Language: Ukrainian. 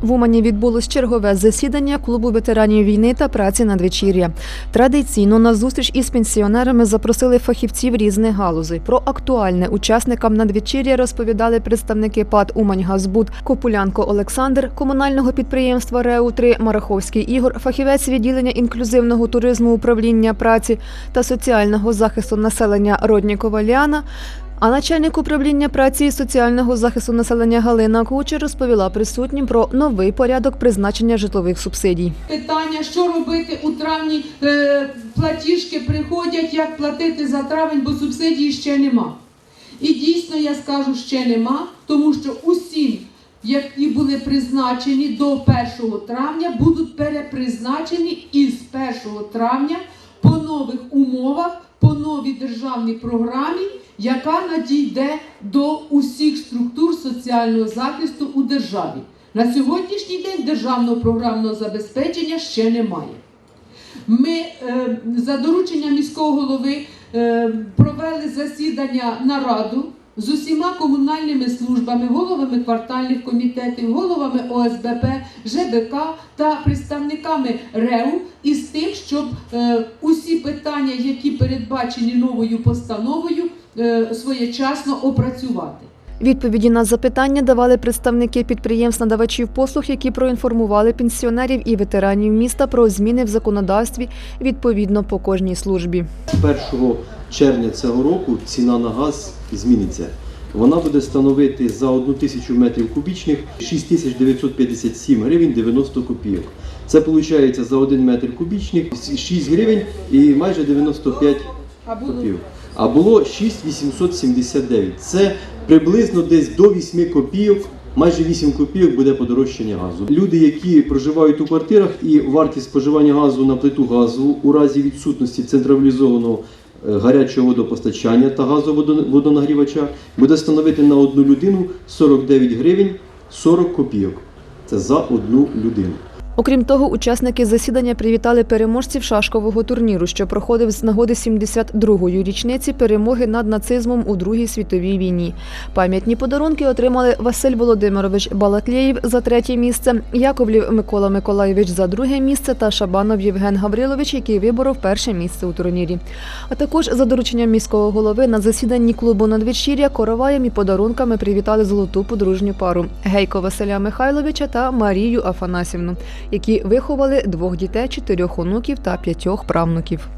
В Умані відбулось чергове засідання клубу ветеранів війни та праці надвечір'я. Традиційно на зустріч із пенсіонерами запросили фахівців різних галузей. Про актуальне учасникам надвечір'я розповідали представники ПАД «Уманьгазбуд» Копулянко Олександр, комунального підприємства РЕУ-3 Мараховський Ігор, фахівець відділення інклюзивного туризму управління праці та соціального захисту населення Роднікова Ліана. А начальник управління праці і соціального захисту населення Галина Кучер розповіла присутнім про новий порядок призначення житлових субсидій. Питання, що робити у травні, е, платіжки приходять, як платити за травень, бо субсидії ще нема. І дійсно я скажу, ще нема, тому що усім, які були призначені до 1 травня, будуть перепризначені із 1 травня по нових умовах, по новій державній програмі, яка надійде до усіх структур соціального захисту у державі. На сьогоднішній день державного програмного забезпечення ще немає. Ми е, за дорученням міського голови е, провели засідання нараду з усіма комунальними службами, головами квартальних комітетів, головами ОСБП, ЖБК та представниками РЕУ із тим, щоб е, усі питання, які передбачені новою постановою, своєчасно опрацювати. Відповіді на запитання давали представники підприємств надавачів послуг, які проінформували пенсіонерів і ветеранів міста про зміни в законодавстві відповідно по кожній службі. 1 червня цього року ціна на газ зміниться. Вона буде становити за 1 тисячу метрів кубічних 6957 гривень 90 копійок. Це виходить за 1 метр кубічних 6 гривень і майже 95 А було копійок. А було 6,879. Це приблизно десь до 8 копійок. Майже 8 копійок буде подорожчання газу. Люди, які проживають у квартирах, і вартість споживання газу на плиту газу у разі відсутності централізованого е, гарячого водопостачання та газоводонагрівача буде становити на одну людину 49 гривень 40 копійок. Це за одну людину. Окрім того, учасники засідання привітали переможців шашкового турніру, що проходив з нагоди 72-ї річниці перемоги над нацизмом у Другій світовій війні. Пам'ятні подарунки отримали Василь Володимирович Балаклєєв за третє місце, Яковлів Микола Миколайович за друге місце та Шабанов Євген Гаврилович, який виборов перше місце у турнірі. А також за дорученням міського голови на засіданні клубу надвечір'я короваєм і подарунками привітали золоту подружню пару Гейко Василя Михайловича та Марію Афанасівну, які виховали двох дітей, чотирьох онуків та п'ятьох правнуків.